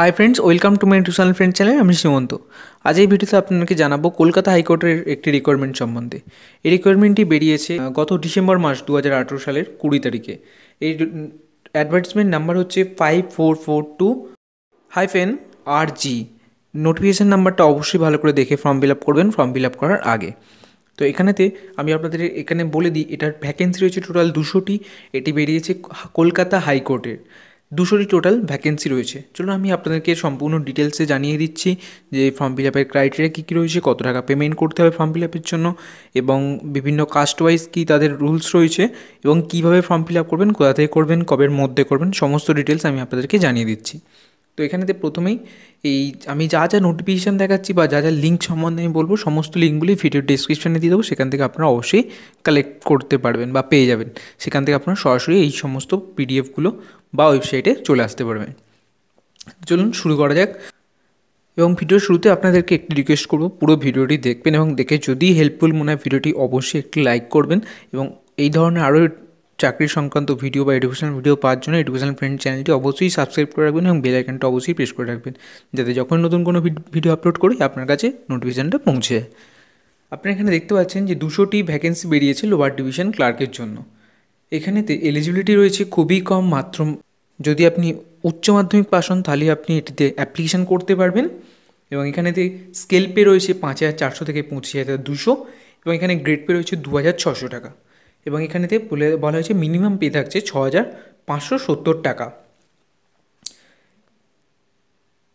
Hi friends welcome to my tuitional friend channel আমি সীমন্ত। আজ এই ভিডিওতে আপনাকে জানাব কলকাতা হাইকোর্টের একটি রিকোয়ারমেন্ট সম্বন্ধে। এই রিকোয়ারমেন্টটি বেরিয়েছে গত ডিসেম্বর মাস দু হাজার আঠেরো সালের কুড়ি তারিখে। এই অ্যাডভার্টিসমেন্ট নাম্বার হচ্ছে five four four two hyphen R G notification নাম্বারটা অবশ্যই ভালো করে দেখে ফর্ম ফিল আপ করবেন ফর্ম ফিল আপ করার আগে। তো এখানেতে আমি আপনাদের এখানে বলে দিই, এটার ভ্যাকেন্সি রয়েছে টোটাল দুশোটি, এটি বেরিয়েছে কলকাতা হাইকোর্টের। দুশোটি টোটাল ভ্যাকেন্সি রয়েছে। চলুন আমি আপনাদেরকে সম্পূর্ণ ডিটেলসে জানিয়ে দিচ্ছি যে ফর্ম ফিল আপের ক্রাইটেরিয়া কী কী রয়েছে, কত টাকা পেমেন্ট করতে হবে ফর্ম ফিল আপের জন্য এবং বিভিন্ন কাস্ট ওয়াইজ কী তাদের রুলস রয়েছে এবং কীভাবে ফর্ম ফিল আপ করবেন, কোথা থেকে করবেন, কবের মধ্যে করবেন, সমস্ত ডিটেলস আমি আপনাদেরকে জানিয়ে দিচ্ছি। তো এখানেতে প্রথমেই এই আমি যা যা নোটিফিকেশান দেখাচ্ছি বা যা যা লিঙ্ক সম্বন্ধে আমি বলব, সমস্ত লিঙ্কগুলি ভিডিও ডিসক্রিপশানে দিয়ে দেবো। সেখান থেকে আপনারা অবশ্যই কালেক্ট করতে পারবেন বা পেয়ে যাবেন। সেখান থেকে আপনারা সরাসরি এই সমস্ত পিডিএফগুলো বা ওয়েবসাইটে চলে আসতে পারবেন। চলুন শুরু করা যাক। এবং ভিডিওর শুরুতে আপনাদেরকে একটি রিকোয়েস্ট করব, পুরো ভিডিওটি দেখবেন এবং দেখে যদি হেল্পফুল মনে হয় ভিডিওটি অবশ্যই একটি লাইক করবেন এবং এই ধরনের আরও চাকরি সংক্রান্ত ভিডিও বা এডুকেশনাল ভিডিও পাওয়ার জন্য এডুকেশনাল ফ্রেন্ড চ্যানেলটি অবশ্যই সাবস্ক্রাইব করে রাখবেন এবং বেল আইকনটা অবশ্যই প্রেস করে রাখবেন, যাতে যখন নতুন কোনো ভিডিও আপলোড করি, আপনার কাছে নোটিফিকেশানটা পৌঁছে। যায় আপনি এখানে দেখতে পাচ্ছেন যে দুশোটি ভ্যাকেন্সি বেরিয়েছে লোয়ার ডিভিশন ক্লার্কের জন্য। এখানেতে এলিজিবিলিটি রয়েছে খুবই কম মাত্র। যদি আপনি উচ্চ মাধ্যমিক পাস হন, তাহলে আপনি এটিতে অ্যাপ্লিকেশান করতে পারবেন। এবং এখানেতে স্কেল পে রয়েছে পাঁচ হাজার চারশো থেকে পঁচিশ হাজার দুশো। এবং এখানে গ্রেড পে রয়েছে দু হাজার ছশো টাকা। এবং এখানেতে বলে, বলা হয়েছে মিনিমাম পে থাকছে ছ হাজার পাঁচশো সত্তর টাকা।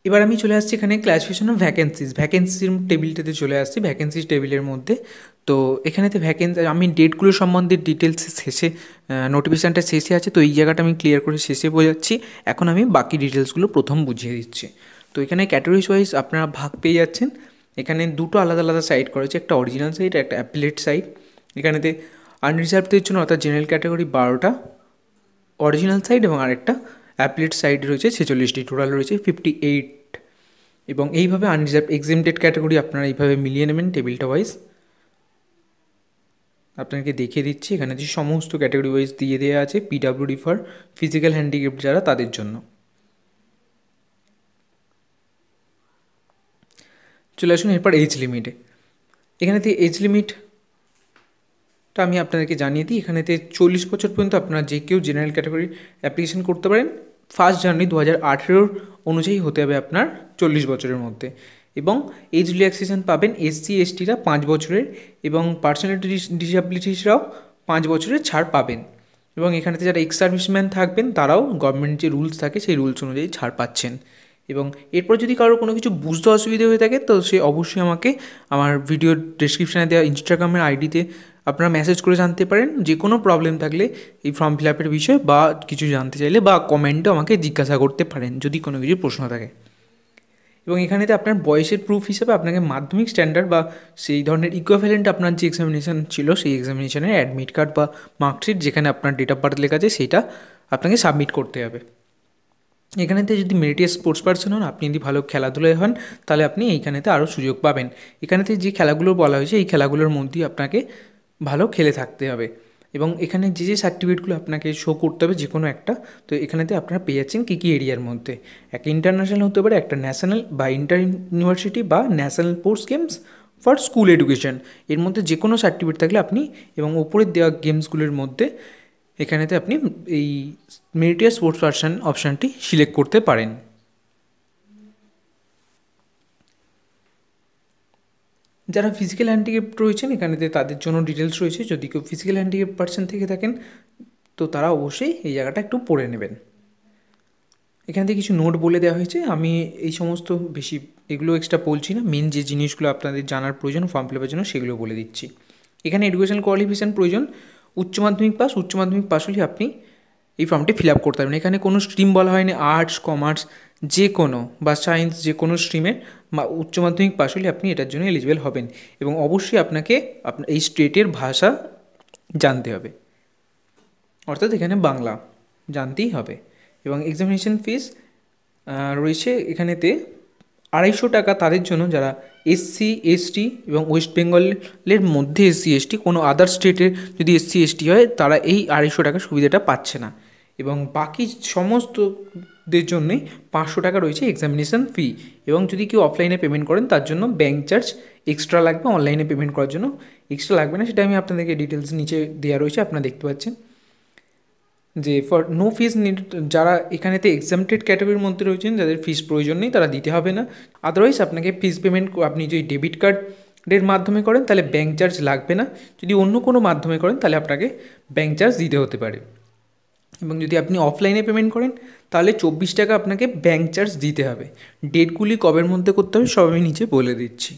এবার আমি চলে আসছি এখানে ক্লাসিফিকেশন অফ ভ্যাকেন্সিস ভ্যাকেন্সির টেবিলটাতে চলে আসছি ভ্যাকেন্সিস টেবিলের মধ্যে। তো এখানেতে ভ্যাকেন্সি আমি ডেটগুলো সম্বন্ধে ডিটেলস শেষে নোটিফিকেশানটা শেষে আছে, তো এই জায়গাটা আমি ক্লিয়ার করে শেষে বোঝাচ্ছি। এখন আমি বাকি ডিটেলসগুলো প্রথম বুঝিয়ে দিচ্ছি। তো এখানে ক্যাটাগরিজ ওয়াইজ আপনারা ভাগ পেয়ে যাচ্ছেন। এখানে দুটো আলাদা আলাদা সাইট করা হয়েছে, একটা অরিজিনাল সাইট একটা অ্যাপিলেট সাইট এখানেতে আনরিজার্ভদের জন্য অর্থাৎ জেনারেল ক্যাটাগরি বারোটা অরিজিনাল সাইড এবং আরেকটা অ্যাপলেট সাইড রয়েছে ছেচল্লিশটি টোটাল রয়েছে ফিফটি এইট এবং এইভাবে আনরিজার্ভ এক্সেমটেড ক্যাটাগরি আপনারা এইভাবে মিলিয়ে নেবেন টেবিলটা ওয়াইজ আপনাকে দেখিয়ে দিচ্ছি, এখানে যে সমস্ত ক্যাটাগরি ওয়াইজ দিয়ে দেওয়া আছে পিডাব্লিউডি ফর ফিজিক্যাল হ্যান্ডিক্যাপ যারা তাদের জন্য। চলে আসুন এরপর এজ লিমিটে এখানেতে এজ লিমিট টা আমি আপনাদেরকে জানিয়ে দিই। এখানেতে চল্লিশ বছর পর্যন্ত আপনারা যে কেউ জেনারেল ক্যাটাগরি অ্যাপ্লিকেশন করতে পারেন। ফার্স্ট জানুয়ারি দু হাজার আঠেরোর অনুযায়ী হতে হবে আপনার চল্লিশ বছরের মধ্যে। এবং এজ রিল্যাক্সেশন পাবেন এসসি এসটিরা পাঁচ বছরের এবং পার্সোনালিটি ডিসএবিলিটিসরাও পাঁচ বছরের ছাড় পাবেন। এবং এখানেতে যারা এক্স সার্ভিসম্যান থাকবেন, তারাও গভর্নমেন্ট যে রুলস থাকে, সেই রুলস অনুযায়ী ছাড় পাচ্ছেন। এবং এরপর যদি কারোর কোনো কিছু বুঝতে অসুবিধা হয়ে থাকে, তো সে অবশ্যই আমাকে আমার ভিডিও ডিসক্রিপশানে দেওয়া ইনস্টাগ্রামের আইডিতে আপনারা মেসেজ করে জানতে পারেন যে কোনো প্রবলেম থাকলে এই ফর্ম ফিল আপের বিষয়ে বা কিছু জানতে চাইলে বা কমেন্টও আমাকে জিজ্ঞাসা করতে পারেন, যদি কোনো কিছু প্রশ্ন থাকে। এবং এখানেতে আপনার বয়সের প্রুফ হিসেবে আপনাকে মাধ্যমিক স্ট্যান্ডার্ড বা সেই ধরনের ইকুইভ্যালেন্ট আপনার যে এক্সামিনেশান ছিল, সেই এক্সামিনেশানের অ্যাডমিট কার্ড বা মার্কশিট যেখানে আপনার ডেট অফ বার্থ লেখা আছে সেইটা আপনাকে সাবমিট করতে হবে। এখানেতে যদি মেরিটিয়াস স্পোর্টস পার্সন হন, আপনি যদি ভালো খেলাধুলায় হন, তাহলে আপনি এইখানেতে আরও সুযোগ পাবেন। এখানেতে যে খেলাগুলো বলা হয়েছে, এই খেলাগুলোর মধ্যেই আপনাকে ভালো খেলে থাকতে হবে। এবং এখানে যে যে সার্টিফিকেটগুলো আপনাকে শো করতে হবে যে কোনো একটা, তো এখানেতে আপনারা পেয়ে যাচ্ছেন কী কী এরিয়ার মধ্যে। একটা ইন্টারন্যাশনাল হতে পারে, একটা ন্যাশনাল বা ইন্টার ইউনিভার্সিটি বা national sports games for school education এর মধ্যে যে কোনো সার্টিফিকেট থাকলে আপনি এবং ওপরের দেওয়া গেমসগুলোর মধ্যে এখানেতে আপনি এই মেরিটিয়াস স্পোর্টস পার্সন অপশানটি সিলেক্ট করতে পারেন। যারা ফিজিক্যাল হ্যান্ডিক্যাপ রয়েছেন এখানেতে তাদের জন্য ডিটেলস রয়েছে, যদি কেউ ফিজিক্যাল হ্যান্ডিক্যাপ পার্সন থেকে থাকেন, তো তারা অবশ্যই এই জায়গাটা একটু পড়ে নেবেন। এখান থেকে কিছু নোট বলে দেওয়া হয়েছে, আমি এই সমস্ত বেশি এগুলো এক্সট্রা বলছি না মেন যে জিনিসগুলো আপনাদের জানার প্রয়োজন ফর্ম ফিল আপের জন্য সেগুলো বলে দিচ্ছি। এখানে এডুকেশনাল কোয়ালিফিকেশান প্রয়োজন, উচ্চ মাধ্যমিক পাস উচ্চ মাধ্যমিক পাস হলে আপনি এই ফর্মটি ফিল আপ করতে পারবেন। এখানে কোনো স্ট্রিম বলা হয়নি আর্টস কমার্স যে কোনো বা সায়েন্স যে কোনো স্ট্রিমের উচ্চ মাধ্যমিক পাস হলে আপনি এটার জন্য এলিজিবল হবেন এবং অবশ্যই আপনাকে আপনার এই স্টেটের ভাষা জানতে হবে। অর্থাৎ এখানে বাংলা জানতেই হবে এবং এক্সামিনেশন ফিস রয়েছে এখানেতে আড়াইশো টাকা তাদের জন্য যারা এসসি এসটি এবং ওয়েস্ট বেঙ্গলের মধ্যে এসসি এসটি কোনো আদার স্টেটের যদি এসসি এসটি হয় তারা এই আড়াইশো টাকার সুবিধাটা পাচ্ছে না। এবং বাকি সমস্ত দের জন্যই পাঁচশো টাকা রয়েছে এক্সামিনেশান ফি এবং যদি কেউ অফলাইনে পেমেন্ট করেন, তার জন্য ব্যাঙ্ক চার্জ এক্সট্রা লাগবে অনলাইনে পেমেন্ট করার জন্য এক্সট্রা লাগবে না, সেটা আমি আপনাদেরকে ডিটেলস নিচে দেওয়া রয়েছে, আপনারা দেখতে পাচ্ছেন। যে ফর নো ফিস যারা এখানেতে এক্সামটেড ক্যাটাগরির মধ্যে রয়েছেন, যাদের ফিস প্রয়োজন নেই, তারা দিতে হবে না। আদারওয়াইজ আপনাকে ফিস পেমেন্ট আপনি যদি ডেবিট কার্ডের মাধ্যমে করেন, তাহলে ব্যাঙ্ক চার্জ লাগবে না। যদি অন্য কোনো মাধ্যমে করেন, তাহলে আপনাকে ব্যাঙ্ক চার্জ দিতে হতে পারে। এবং যদি আপনি অফলাইনে পেমেন্ট করেন, তাহলে চব্বিশ টাকা আপনাকে ব্যাঙ্ক চার্জ দিতে হবে। ডেটগুলি কবের মধ্যে করতে হবে সব আমি নিচে বলে দিচ্ছি।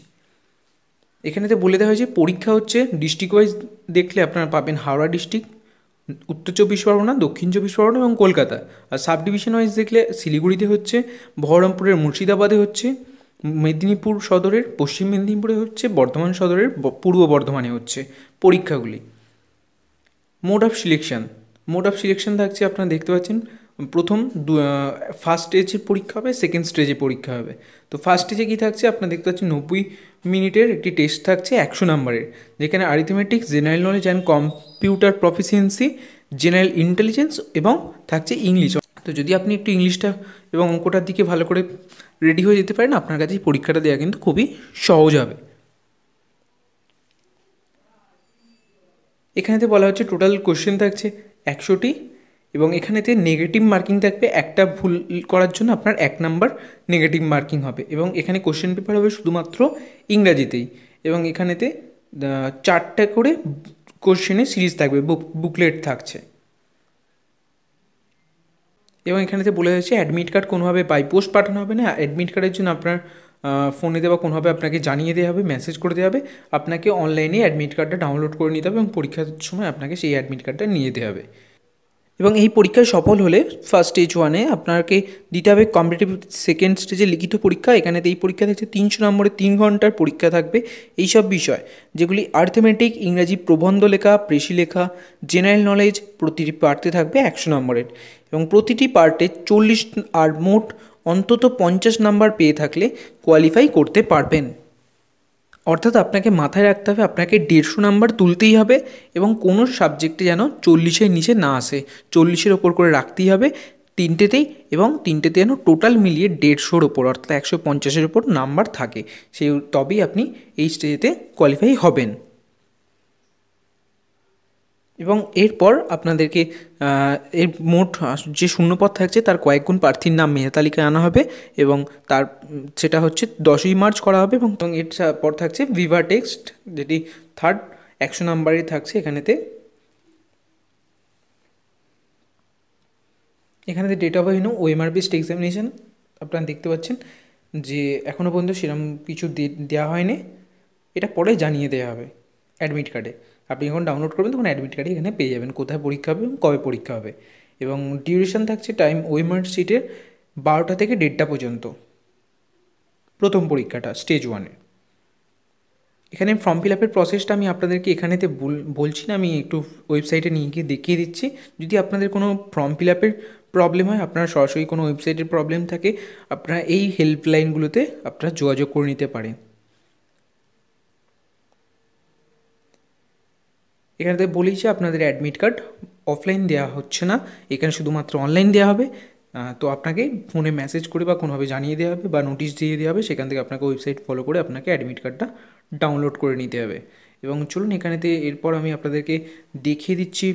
এখানেতে বলে দেওয়া হয়েছে, পরীক্ষা হচ্ছে ডিস্ট্রিক্ট ওয়াইজ দেখলে আপনারা পাবেন হাওড়া ডিস্ট্রিক্ট উত্তর চব্বিশ পরগনা, দক্ষিণ চব্বিশ পরগনা এবং কলকাতা। আর সাব ডিভিশন ওয়াইজ দেখলে শিলিগুড়িতে হচ্ছে, বহরমপুরের মুর্শিদাবাদে হচ্ছে, মেদিনীপুর সদরের, পশ্চিম মেদিনীপুরে হচ্ছে, বর্ধমান সদরের পূর্ব বর্ধমানে হচ্ছে পরীক্ষাগুলি। Mode of selection mode of selection থাকছে, আপনারা দেখতে পাচ্ছেন। প্রথম দু ফার্স্ট স্টেজে পরীক্ষা হবে সেকেন্ড স্টেজে পরীক্ষা হবে। তো ফার্স্ট স্টেজে কী থাকছে, আপনারা দেখতে পাচ্ছেন নব্বই মিনিটের একটি টেস্ট থাকছে একশো নাম্বারের, যেখানে arithmetics general knowledge and computer proficiency general intelligence এবং থাকছে ইংলিশ তো যদি আপনি একটু ইংলিশটা এবং অঙ্কটার দিকে ভালো করে রেডি হয়ে যেতে পারেন, আপনার কাছে পরীক্ষাটা দেওয়া কিন্তু খুবই সহজ হবে। এখানেতে বলা হচ্ছে টোটাল কোশ্চেন থাকছে একশোটি এবং এখানেতে নেগেটিভ মার্কিং থাকবে। একটা ভুল করার জন্য আপনার এক নাম্বার নেগেটিভ মার্কিং হবে এবং এখানে কোশ্চেন পেপার হবে শুধুমাত্র ইংরাজিতেই এবং এখানেতে চারটা করে কোশ্চেনের সিরিজ থাকবে বুকলেট থাকছে। এবং এখানেতে বলে হয়েছে অ্যাডমিট কার্ড কোনোভাবে বাই পোস্ট পাঠানো হবে না। অ্যাডমিট কার্ডের জন্য আপনার ফোনে দেওয়া কোনোভাবে আপনাকে জানিয়ে দেওয়া হবে মেসেজ করে দেওয়া হবে, আপনাকে অনলাইনে অ্যাডমিট কার্ডটা ডাউনলোড করে নিতে হবে এবং পরীক্ষার সময় আপনাকে সেই অ্যাডমিট কার্ডটা নিয়ে যেতে হবে। এবং এই পরীক্ষায় সফল হলে ফার্স্ট স্টেজ ওয়ানে আপনাকে দিতে হবে কম্পিটিটিভ সেকেন্ড স্টেজে লিখিত পরীক্ষা। এখানে এই পরীক্ষা থাকছে তিনশো নম্বরে তিন ঘণ্টার পরীক্ষা থাকবে। এইসব বিষয় যেগুলি আর্থমেটিক ইংরাজি প্রবন্ধ লেখা, প্রেসি লেখা জেনারেল নলেজ প্রতিটি পার্টে থাকবে একশো নম্বরের। এবং প্রতিটি পার্টে চল্লিশ আর মোট অন্তত পঞ্চাশ নাম্বার পেয়ে থাকলে কোয়ালিফাই করতে পারবেন। অর্থাৎ আপনাকে মাথায় রাখতে হবে, আপনাকে দেড়শো নাম্বার তুলতেই হবে এবং কোনো সাবজেক্টে যেন চল্লিশের নিচে না আসে। চল্লিশের ওপর করে রাখতেই হবে তিনটেতেই এবং তিনটেতে যেন টোটাল মিলিয়ে দেড়শোর ওপর অর্থাৎ একশো পঞ্চাশের ওপর নাম্বার থাকে। সেই, তবেই আপনি এই স্টেজেতে কোয়ালিফাই হবেন। এবং এরপর আপনাদেরকে এর মোট যে শূন্যপদ থাকছে তার কয়েক গুণ প্রার্থীর নাম মেধা তালিকায় আনা হবে এবং তার, সেটা হচ্ছে দশই মার্চ করা হবে এবং এর পর থাকছে ভিভা টেক্সট যেটি থার্ড একশো নাম্বারে থাকছে এখানেতে। এখানে ডেট অফ ইনো ওএমআর বেসড এক্সামিনেশান আপনারা দেখতে পাচ্ছেন যে এখনও পর্যন্ত সেরকম কিছু দেওয়া হয়নি। এটা পরে জানিয়ে দেওয়া হবে অ্যাডমিট কার্ডে আপনি যখন ডাউনলোড করবেন, তখন অ্যাডমিট কার্ডে এখানে পেয়ে যাবেন, কোথায় পরীক্ষা হবে এবং কবে পরীক্ষা হবে। এবং ডিউরেশন থাকছে টাইম ওয়েমার সিটের বারোটা থেকে দেড়টা পর্যন্ত। প্রথম পরীক্ষাটা স্টেজ ওয়ানে এখানে ফর্ম ফিল আপের প্রসেসটা আমি আপনাদেরকে এখানেতে বলছি না, আমি একটু ওয়েবসাইটে নিয়ে গিয়ে দেখিয়ে দিচ্ছি। যদি আপনাদের কোনো ফর্ম ফিল আপের প্রবলেম হয়, আপনার সরাসরি কোনো ওয়েবসাইটের প্রবলেম থাকে, আপনারা এই হেল্পলাইনগুলোতে আপনারা যোগাযোগ করে নিতে পারেন। এখানে বলি যে আপনাদের অ্যাডমিট কার্ড অফলাইন দেওয়া হচ্ছে না। এখানে শুধুমাত্র অনলাইন দেওয়া হবে। তো আপনাকে ফোনে মেসেজ করে বা কোনোভাবে জানিয়ে দেওয়া হবে বা নোটিশ দিয়ে দেওয়া হবে, সেখান থেকে আপনাকে ওয়েবসাইট ফলো করে আপনাকে অ্যাডমিট কার্ডটা ডাউনলোড করে নিতে হবে। এবং চলুন এখানেতে এরপর আমি আপনাদেরকে দেখিয়ে দিচ্ছি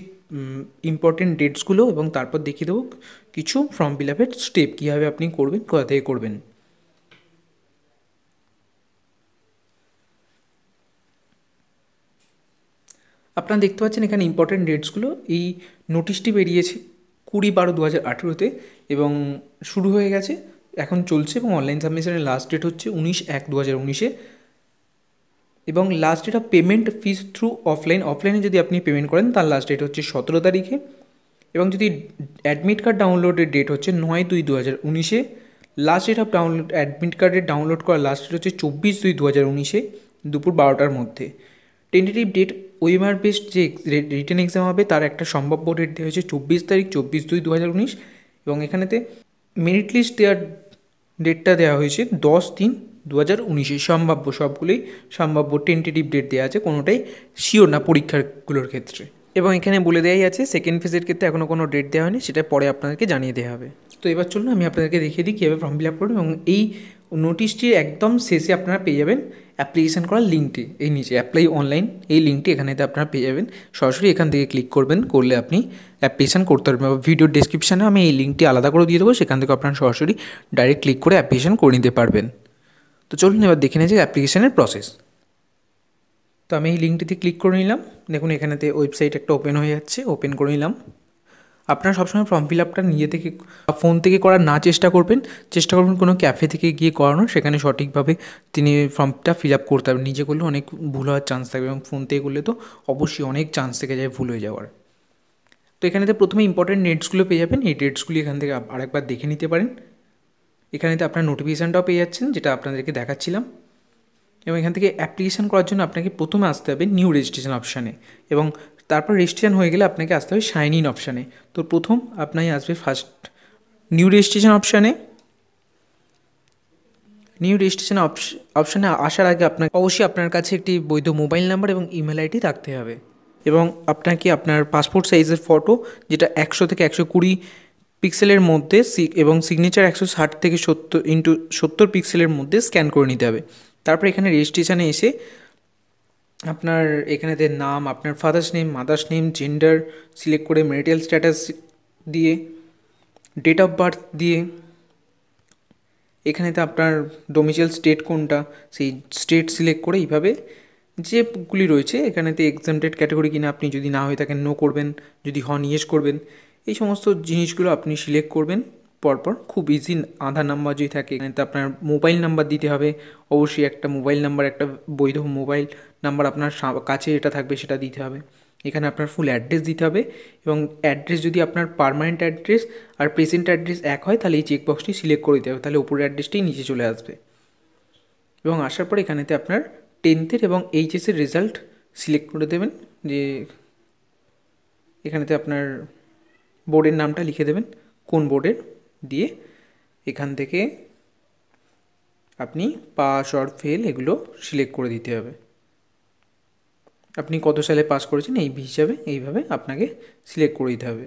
ইম্পর্টেন্ট ডেটসগুলো এবং তারপর দেখিয়ে দেবো কিছু ফর্ম ফিল আপের স্টেপ কীভাবে আপনি করবেন, কোথা থেকে করবেন। আপনারা দেখতে পাচ্ছেন এখানে ইম্পর্টেন্ট ডেটসগুলো এই নোটিশটি বেরিয়েছে কুড়ি বারো দু হাজার আঠেরোতে এবং শুরু হয়ে গেছে, এখন চলছে এবং অনলাইন সাবমিশনের লাস্ট ডেট হচ্ছে উনিশ এক দু হাজার উনিশে। এবং last date of payment fees through offline অফলাইনে যদি আপনি পেমেন্ট করেন, তার লাস্ট ডেট হচ্ছে সতেরো তারিখে। এবং যদি অ্যাডমিট কার্ড ডাউনলোডের ডেট হচ্ছে নয় দুই দু হাজার উনিশে last date of download admit কার্ডের ডাউনলোড করার লাস্ট ডেট হচ্ছে চব্বিশ দুই দু হাজার উনিশে, দুপুর বারোটার মধ্যে। টেন্টেটিভ ডেট ওয়েমার বেসড যে রিটেন এক্সাম হবে, তার একটা সম্ভাব্য ডেট দেওয়া হয়েছে চব্বিশ তারিখ, চব্বিশ দুই দু হাজার উনিশ। এবং এখানেতে মেরিট লিস্ট দেওয়ার ডেটটা দেওয়া হয়েছে দশ তিন দু হাজার উনিশে। সম্ভাব্য সবগুলোই সম্ভাব্য টেন্টেটিভ ডেট দেওয়া আছে, কোনোটাই শিওর না পরীক্ষাগুলোর ক্ষেত্রে। এবং এখানে বলে দেওয়াই আছে সেকেন্ড ফেজের ক্ষেত্রে এখনও কোনো ডেট দেওয়া হয়নি, সেটা পরে আপনাদেরকে জানিয়ে দেওয়া হবে। তো এবার চলুন আমি আপনাদেরকে দেখিয়ে দিই কীভাবে ফর্ম ফিল আপ করবেন। এবং এই নোটিশটির একদম শেষে আপনারা পেয়ে যাবেন। অ্যাপ্লিকেশান করার লিঙ্কটি এই নিচে অ্যাপ্লাই অনলাইন এই লিঙ্কটি এখানেতে আপনারা পেয়ে যাবেন। সরাসরি এখান থেকে ক্লিক করবেন, করলে আপনি অ্যাপ্লিকেশান করতে পারবেন। বা ভিডিওর ডিসক্রিপশানে আমি এই লিঙ্কটি আলাদা করে দিয়ে দেবো, সেখান থেকে আপনারা সরাসরি ডাইরেক্ট ক্লিক করে অ্যাপ্লিকেশান করে নিতে পারবেন। তো চলুন এবার দেখে নিয়েছি অ্যাপ্লিকেশানের প্রসেস তো আমি এই লিঙ্কটিতে ক্লিক করে নিলাম। দেখুন এখানেতে ওয়েবসাইট একটা ওপেন হয়ে যাচ্ছে ওপেন করে নিলাম। আপনারা সবসময় ফর্ম ফিল আপটা নিজে থেকে ফোন থেকে করার না চেষ্টা করবেন। চেষ্টা করবেন কোনো ক্যাফে থেকে গিয়ে করানো সেখানে সঠিকভাবে তিনি ফর্মটা ফিল আপ করতে পারবেন। নিজে করলে অনেক ভুল হওয়ার চান্স থাকবে এবং ফোন থেকে করলে তো অবশ্যই অনেক চান্স থেকে যায় ভুল হয়ে যাওয়ার। তো এখানেতে প্রথমে ইম্পর্টেন্ট ডেটসগুলো পেয়ে যাবেন। এই ডেটসগুলি এখান থেকে আরেকবার দেখে নিতে পারেন। এখানেতে আপনার নোটিফিকেশানটাও পেয়ে যাচ্ছেন, যেটা আপনাদেরকে দেখাচ্ছিলাম। এবং এখান থেকে অ্যাপ্লিকেশান করার জন্য আপনাকে প্রথমে আসতে হবে নিউ রেজিস্ট্রেশন অপশানে এবং তারপর রেজিস্ট্রেশন হয়ে গেলে আপনাকে আসতে হবে সাইন ইন অপশানে তো প্রথম আপনাই আসবে ফার্স্ট নিউ রেজিস্ট্রেশন অপশানে নিউ রেজিস্ট্রেশন অপশানে আসার আগে আপনার অবশ্যই আপনার কাছে একটি বৈধ মোবাইল নাম্বার এবং ইমেল আইডি থাকতে হবে। এবং আপনাকে আপনার পাসপোর্ট সাইজের ফটো যেটা একশো থেকে একশো কুড়ি পিক্সেলের মধ্যে এবং সিগনেচার একশো ষাট থেকে সত্তর ইন্টু সত্তর পিক্সেলের মধ্যে স্ক্যান করে নিতে হবে। তারপর এখানে রেজিস্ট্রেশানে এসে আপনার এখানেতে নাম, আপনার father's name mother's name gender select করে ম্যারিটাল স্ট্যাটাস দিয়ে ডেট অফ বার্থ দিয়ে, এখানেতে আপনার ডোমিসাইল স্টেট কোনটা, সেই স্টেট সিলেক্ট করে এইভাবে যেগুলি রয়েছে, এখানেতে এক্সামটেড ক্যাটাগরি কিনা আপনি যদি না হয়ে থাকেন নো করবেন, যদি হন ইয়েস করবেন, এই সমস্ত জিনিসগুলো আপনি সিলেক্ট করবেন। পরপর খুব ইজি আধার নাম্বার যদি থাকে, এখানে আপনার মোবাইল নাম্বার দিতে হবে। অবশ্যই একটা মোবাইল নাম্বার একটা বৈধ মোবাইল নাম্বার আপনার কাছে যেটা থাকবে সেটা দিতে হবে। এখানে আপনার ফুল অ্যাড্রেস দিতে হবে এবং অ্যাড্রেস যদি আপনার পারমানেন্ট অ্যাড্রেস আর প্রেজেন্ট অ্যাড্রেস এক হয়, তাহলে এই চেকবক্সটি সিলেক্ট করে দিতে হবে। তাহলে উপরের অ্যাড্রেসটাই নিচে চলে আসবে। এবং আসার পর এখানেতে আপনার টেন্থের এবং এইচএসের রেজাল্ট সিলেক্ট করে দেবেন। যে এখানেতে আপনার বোর্ডের নামটা লিখে দেবেন, কোন বোর্ডের দিয়ে এখান থেকে আপনি পাস অর ফেল এগুলো সিলেক্ট করে দিতে হবে। আপনি কত সালে পাস করেছেন এই হিসাবে এইভাবে আপনাকে সিলেক্ট করে দিতে হবে।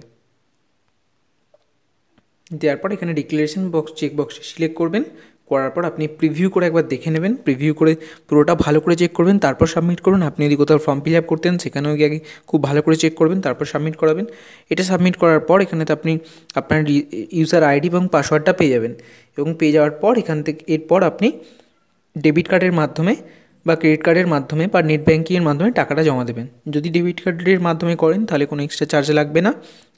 দেওয়ার পর এখানে ডিক্লারেশন বক্স চেক বক্সে সিলেক্ট করবেন। করার পর আপনি প্রিভিউ করে একবার দেখে নেবেন। প্রিভিউ করে পুরোটা ভালো করে চেক করবেন, তারপর সাবমিট করুন। আপনি যদি কোথাও ফর্ম ফিল আপ করতেন, সেখানেও গিয়ে আগে খুব ভালো করে চেক করবেন, তারপর সাবমিট করাবেন। এটা সাবমিট করার পর এখানেতে আপনি আপনার ইউজার আইডি এবং পাসওয়ার্ডটা পেয়ে যাবেন। এবং পেয়ে যাওয়ার পর এখান থেকে, এরপর আপনি ডেবিট কার্ডের মাধ্যমে বা ক্রেডিট কার্ডের মাধ্যমে বা নেট ব্যাঙ্কিংয়ের মাধ্যমে টাকাটা জমা দেবেন। যদি ডেবিট কার্ডের মাধ্যমে করেন, তাহলে কোনো এক্সট্রা চার্জ লাগবে না।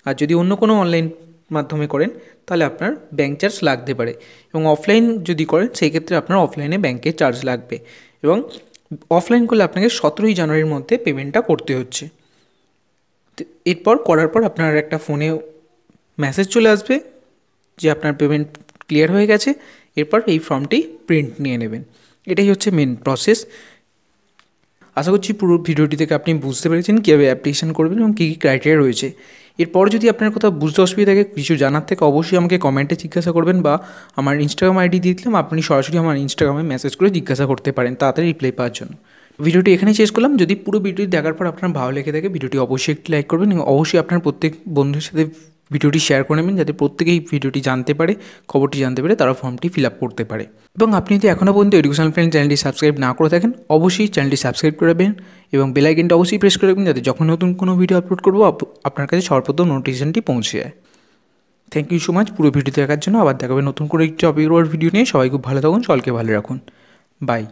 আর যদি অন্য কোনো অনলাইন মাধ্যমে করেন, তাহলে আপনার ব্যাঙ্ক চার্জ লাগতে পারে। এবং অফলাইন যদি করেন, সেই ক্ষেত্রে আপনার অফলাইনে ব্যাঙ্কের চার্জ লাগবে। এবং অফলাইন করলে আপনাকে সতেরোই জানুয়ারির মধ্যে পেমেন্টটা করতে হচ্ছে। এরপর করার পর আপনার একটা ফোনে মেসেজ চলে আসবে যে আপনার পেমেন্ট ক্লিয়ার হয়ে গেছে, এরপর এই ফর্মটি প্রিন্ট নিয়ে নেবেন। এটাই হচ্ছে মেন প্রসেস আশা করছি পুরো ভিডিওটি থেকে আপনি বুঝতে পেরেছেন কীভাবে অ্যাপ্লিকেশান করবেন এবং কী কী ক্রাইটেরিয়া রয়েছে। এরপর যদি আপনার কোথাও বুঝতে অসুবিধা থাকে, কিছু জানার থেকে, অবশ্যই আমাকে কমেন্টে জিজ্ঞাসা করবেন বা আমার ইনস্টাগ্রাম আইডি দিয়ে দিলাম, আপনি সরাসরি আমার ইনস্টাগ্রামে মেসেজ করে জিজ্ঞাসা করতে পারেন, তাড়াতাড়ি রিপ্লাই পাওয়ার জন্য। ভিডিওটি এখানেই শেষ করলাম। যদি পুরো ভিডিওটি দেখার পর আপনার ভালো লেগে থাকে, ভিডিওটি অবশ্যই একটি লাইক করবেন এবং অবশ্যই আপনার প্রত্যেক বন্ধুর সাথে ভিডিওটি শেয়ার করে নেবেন যাতে প্রত্যেকেই ভিডিওটি জানতে পারে, খবরটি জানতে পারে তারা ফর্মটি ফিল করতে পারে। এবং আপনি যদি এখনও পর্যন্ত এডুকেশন ফ্রেন্ড চ্যানেলটি সাবস্ক্রাইব না করে থাকেন, অবশ্যই চ্যানেলটি সাবস্ক্রাইব করে করবেন এবং বেলাইকেনটা অবশ্যই প্রেস করে রাখবেন যাতে যখন নতুন কোনো ভিডিও আপলোড করব আপনার কাছে সর্বপ্রথম নোটিফিকেশনটি পৌঁছে যায়। থ্যাংক ইউ সো মাচ পুরো ভিডিও দেখার জন্য আবার দেখাবে নতুন করে একটি টপিক ভিডিও নিয়ে। সবাই খুব ভালো থাকুন চলকে ভালো রাখুন। বাই